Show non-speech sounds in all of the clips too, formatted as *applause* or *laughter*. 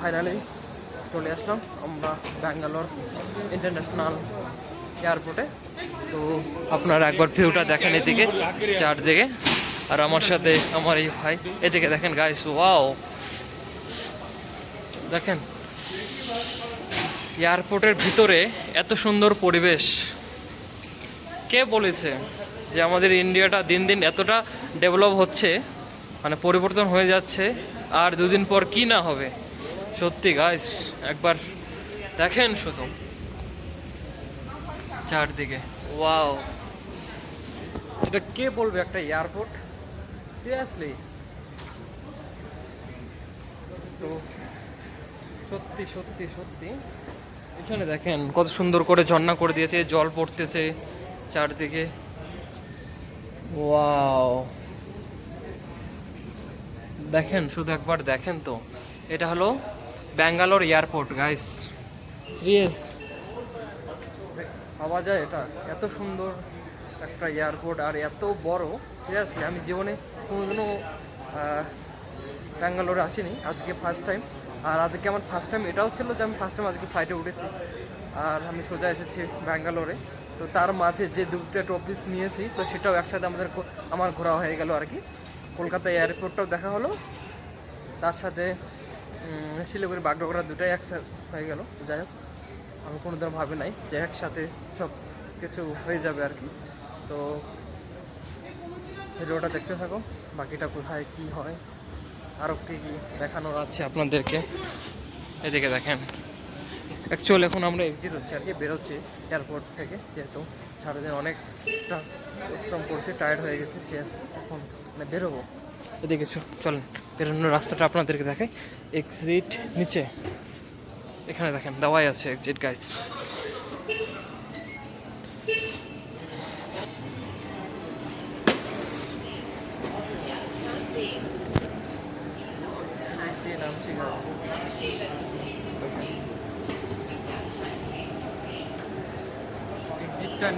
Finally চলে আসলাম আমরা Bangalore international এয়ারপোর্টে তো আপনারা একবার ভিউটা দেখেন এদিকে, চারদিকে। আর আমার সাথে আমার এই ভাই, এদিকে দেখেন গাইস ওয়াও দেখেন এয়ারপোর্টের ভিতরে এত সুন্দর পরিবেশ। কে বলেছে যে আমাদের ইন্ডিয়াটা দিন দিন এতটা ডেভেলপ হচ্ছে মানে পরিবর্তন হয়ে যাচ্ছে, আর দুদিন পর কি না হবে? সত্যি গাইস একবার দেখেন শুধু। চারদিকে। ওয়াও এটা কে বলবে একটা এয়ারপোর্ট সিরিয়াসলি তো সত্যি সত্যি সত্যি। এখানে দেখেন, কত সুন্দর করে ঝর্ণা করে দিয়েছে, জল পড়তেছে চারদিকে। ওয়াও দেখেন, শুধু একবার দেখেন তো। এটা হলো ব্যাঙ্গালোর এয়ারপোর্ট গাইস সিরিয়াস ভাবা যায় এটা। এত সুন্দর একটা এয়ারপোর্ট আর এত বড়। সিরিয়াসলি আমি জীবনে কোনোদিনও আহ, ব্যাঙ্গালোরে আসিনি। আজকে ফার্স্ট টাইম আর আজকে আমার ফার্স্ট টাইম এটাও ছিল যে আমি ফার্স্ট টাইম আজকে ফ্লাইটে উঠেছি। আর আমি সোজা এসেছি ব্যাঙ্গালোরে। তো তার মাঝে যে দুটো টপিস নিয়েছি তো সেটাও একসাথে আমাদের আমার ঘোরা হয়ে গেল আর কি। কলকাতা এয়ারপোর্টটাও দেখা হলো। তার সাথে শিলিগুড়ি বাগডোগরা দুটাই একসাথে হয়ে গেল যাই হোক, আমি কোনোদিনও ভাবি নাই যে একসাথে সব কিছু হয়ে যাবে আর কি। তো ভিডিওটা দেখতে থাকো, বাকিটা কোথায় কি হয়, আরও কী কী দেখানোর আছে আপনাদেরকে। এদিকে দেখেন অ্যাকচুয়ালি এখন আমরা এক্সিট হচ্ছি আর কি, বেরোচ্ছি এয়ারপোর্ট থেকে, যেহেতু সারাদিন অনেকটা পরিশ্রম করছি টায়ার্ড হয়ে গেছে, সে এখন মানে বেরোবো। এদিকে চলেন, বেরোনোর রাস্তাটা আপনাদেরকে দেখাই। এক্সিট নিচে। এখানে দেখেন, দেওয়াই আছে এক্সিট গাইস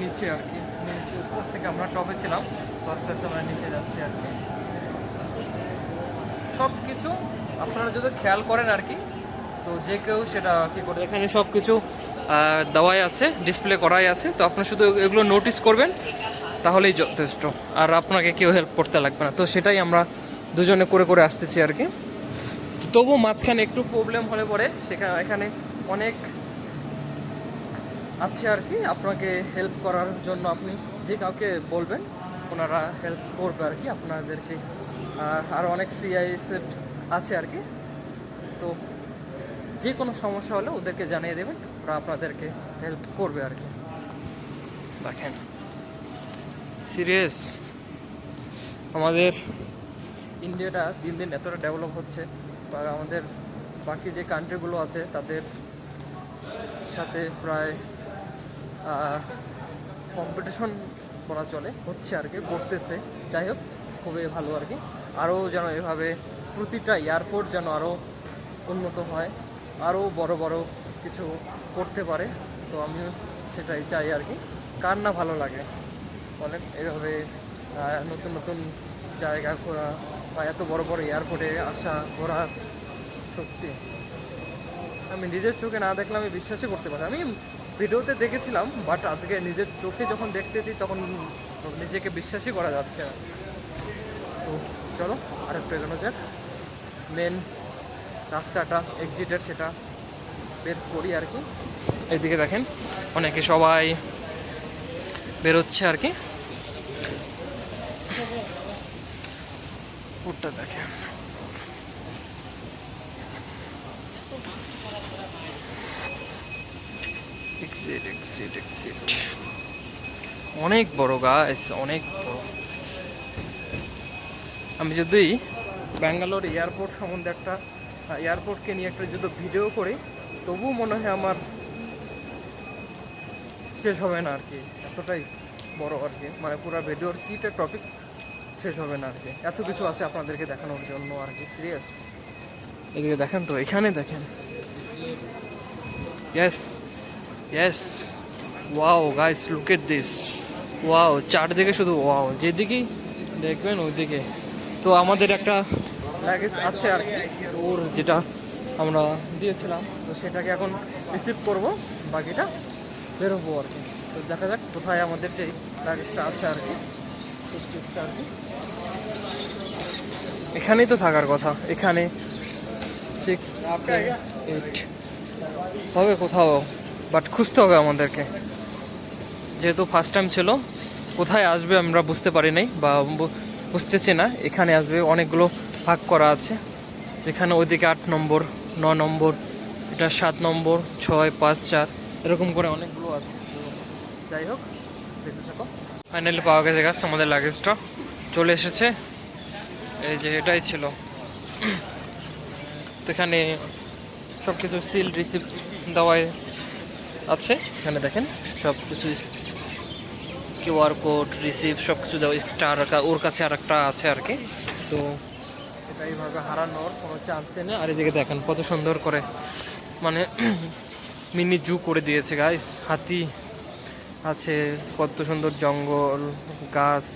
নিচে আর কি। উপর থেকে আমরা টপে ছিলাম, তো আস্তে আস্তে আমরা নিচে যাচ্ছি আর কি। সব কিছু আপনারা যদি খেয়াল করেন আর কি, তো যে কেউ সেটা কি করে এখানে সব কিছু দেওয়াই আছে ডিসপ্লে করাই আছে। তো আপনি শুধু এগুলো নোটিস করবেন, তাহলেই যথেষ্ট। আর আপনাকে কেউ হেল্প করতে লাগবে না। তো সেটাই আমরা দুজনে করে করে আসতেছি আর কি। তবু মাঝখানে একটু প্রবলেম হলে পরে সেখানে এখানে অনেক আছে আর কি। আপনাকে হেল্প করার জন্য আপনি যে কাউকে বলবেন, ওনারা হেল্প করবে আর কি, আপনাদেরকে আর আরও অনেক সিআইএস আছে আর কি। তো যে কোনো সমস্যা হলে ওদেরকে জানিয়ে দেবেন ওরা আপনাদেরকে হেল্প করবে আর কি। দেখেন সিরিয়াস আমাদের ইন্ডিয়াটা দিন দিন এতটা ডেভেলপ হচ্ছে বা আমাদের বাকি যে কান্ট্রিগুলো আছে তাদের সাথে প্রায় কম্পিটিশন বলা চলে হচ্ছে আর কি করতেছে যাই হোক খুবই ভালো আর কি। আরও যেন এভাবে প্রতিটা এয়ারপোর্ট যেন আরও উন্নত হয়, আরও বড় বড় কিছু করতে পারে। তো আমিও সেটাই চাই আর কি। কার না ভালো লাগে? বলেন, এভাবে নতুন নতুন জায়গা ঘোরা বা এত বড় বড় এয়ারপোর্টে আসা ঘোরা সত্যি। আমি নিজের চোখে না দেখলে আমি বিশ্বাসই করতে পারি আমি ভিডিওতে দেখেছিলাম বাট আজকে নিজের চোখে যখন দেখতেছি, তখন নিজেকে বিশ্বাসই করা যাচ্ছে না। তো চলো, আরেকটু এগোনো যাক। মেন রাস্তাটা এক্সিটের সেটা বের করি আর কি। এইদিকে দেখেন, অনেকে সবাই বেরোচ্ছে আর কি। উপরটা দেখেন। অনেক বড় গাছ অনেক বড়। আমি যদি ব্যাঙ্গালোর এয়ারপোর্ট সম্বন্ধে একটা এয়ারপোর্টকে নিয়ে একটা যদি ভিডিও করি, তবু মনে হয় আমার শেষ হবে না আর কি, এতটাই বড় আর কি। মানে পুরো ভিডিওর কীটা টপিক শেষ হবে না আর কি। এত কিছু আছে আপনাদেরকে দেখানোর জন্য আর কি সিরিয়াস এদিকে দেখেন তো, এখানে দেখেন। Yes yes wow guys look at this wow চারদিকে শুধু ওয়াও যেদিকেই দেখবেন ওইদিকে। তো আমাদের একটা লাগেজ আছে আর ওর যেটা আমরা দিয়েছিলাম, তো সেটাকে এখন রিসিভ করব। বাকিটা বেরোবো আর কি। তো দেখা যাক কোথায় আমাদের যেই লাগেজটা আছে আর কি। আর কি এখানেই তো থাকার কথা। এখানে সিক্স এইট হবে কোথাও বাট খুঁজতে হবে আমাদেরকে। যেহেতু ফার্স্ট টাইম ছিল, কোথায় আসবে আমরা বুঝতে পারি নাই, বু- বুঝতেছি না, এখানে আসবে, অনেকগুলো ভাগ করা আছে। যেখানে ওইদিকে আট নম্বর, ন নম্বর, এটা সাত নম্বর, ছয়, পাঁচ, চার, এরকম করে অনেকগুলো আছে। যাই হোক, দেখতে থাকো। ফাইনালি পাওয়া গেছে গাছ আমাদের লাগেজটা চলে এসেছে। এই যে এটাই ছিল। তো এখানে সব কিছু সিল রিসিভ দেওয়ায় আছে। এখানে দেখেন সব কিছু কিউআর কোড, রিসিভ সব কিছু দেওয়া এক্সট্রা আর ওর কাছে আর একটা আছে আর কি। তো এটা এইভাবে হারানোর কোনো চান্সই নেই। আর এদিকে দেখেন, কত সুন্দর করে মানে *clears throat* মিনি জু করে দিয়েছে গাইস হাতি আছে, কত সুন্দর জঙ্গল, গাছ।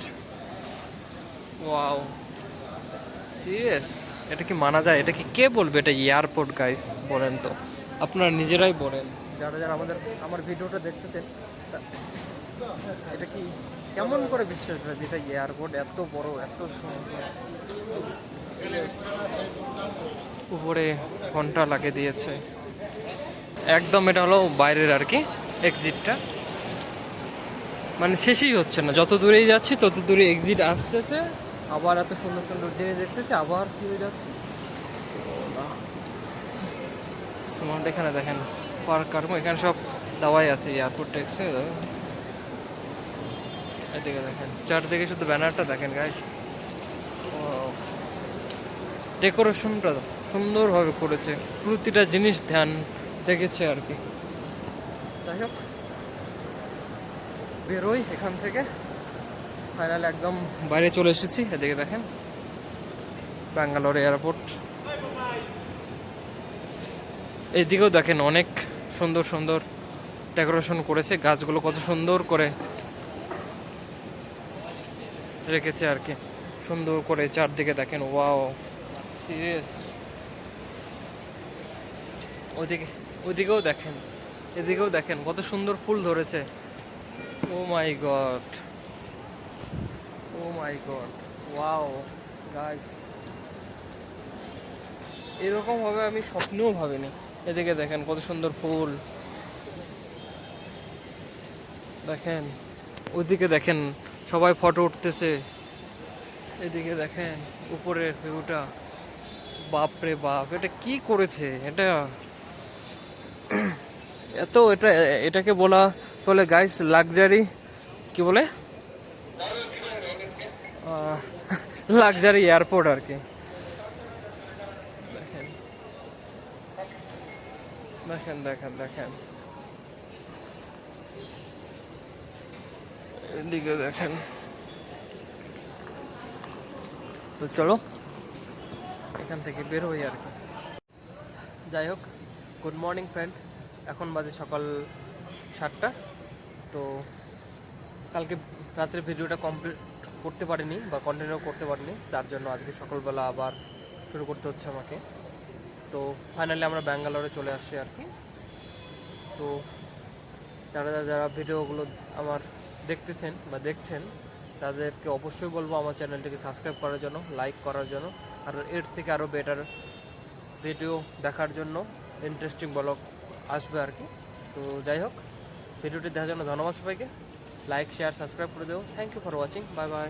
ওয়াও সিরিয়াস এটা কি মানা যায়? এটা কি কে বলবে? এটা এয়ারপোর্ট গাইস বলেন তো। আপনারা নিজেরাই বলেন। যারা যারা আমাদের, আমার ভিডিওটা দেখতেছেন এটা কি কেমন করে বিশ্বাস হয় যেটা এয়ারপোর্ট এত বড়, এত সুন্দর? উপরে ঘণ্টা লাগিয়ে দিয়েছে। একদম এটা হলো বাইরের আর কি এক্সিটটা মানে শেষই হচ্ছে না, যত দূরেই যাচ্ছি তত দূরে এক্সিট আসতেছে। আবার এত সুন্দর সুন্দর জিনিস দেখতেছে, আবার হয়ে যাচ্ছে। এখানে দেখেন পার্ক কার্ম এখানে সব দাওয়াই আছে এয়ারপোর্ট ট্যাক্সে এদিকে দেখেন, চারদিকে শুধু ব্যানারটা দেখেন গাইস ডেকোরেশনটা সুন্দরভাবে করেছে। প্রতিটা জিনিস ধ্যান রেখেছে আর কি। যাই হোক, বেরোই এখান থেকে। ফাইনাল একদম বাইরে চলে এসেছি, এদিকে দেখেন। ব্যাঙ্গালোর এয়ারপোর্ট এদিকেও দেখেন অনেক সুন্দর সুন্দর ডেকোরেশন করেছে। গাছগুলো কত সুন্দর করে রেখেছে আর কি। সুন্দর করে চারদিকে দেখেন, ওয়াও। সিরিয়াস। ওদিকে ওদিকেও দেখেন, এদিকেও দেখেন, কত সুন্দর ফুল ধরেছে। ও my god. Oh my god. Wow, guys. এরকম ভাবে আমি স্বপ্নেও ভাবিনি। এদিকে দেখেন, কত সুন্দর ফুল। দেখেন ওদিকে দেখেন সবাই ফটো উঠতেছে। এদিকে দেখেন উপরের ভিউটা। বাপ রে বাপ, এটা কি করেছে? এটা এত এটা, এটাকে বলা বলে গাইস লাক্সারি কি বলে? লাক্সারি এয়ারপোর্ট আর কি। দেখেন। দেখেন দেখেন দেখেন। এদিকে তো চলো, এখান থেকে বের হই আর কি। যাই হোক গুড মর্নিং ফ্রেন্ড এখন বাজে সকাল সাতটা। তো কালকে রাত্রে ভিডিওটা কমপ্লিট করতে পারিনি বা কন্টিনিউ করতে পারিনি। তার জন্য আজকে সকালবেলা আবার শুরু করতে হচ্ছে আমাকে। তো ফাইনালি আমরা ব্যাঙ্গালোরে চলে আসছি আর কি। তো যারা যারা ভিডিওগুলো আমার দেখতেছেন বা দেখছেন, তাদেরকে অবশ্যই বলব আমার চ্যানেলটিকে সাবস্ক্রাইব করার জন্য লাইক করার জন্য। আর এর থেকে আরও বেটার ভিডিও দেখার জন্য ইন্টারেস্টিং ব্লগ আসবে আর কি। তো যাই হোক ভিডিওটি দেখার জন্য ধন্যবাদ সবাইকে। লাইক শেয়ার সাবস্ক্রাইব করে দেবো thank you for watching bye bye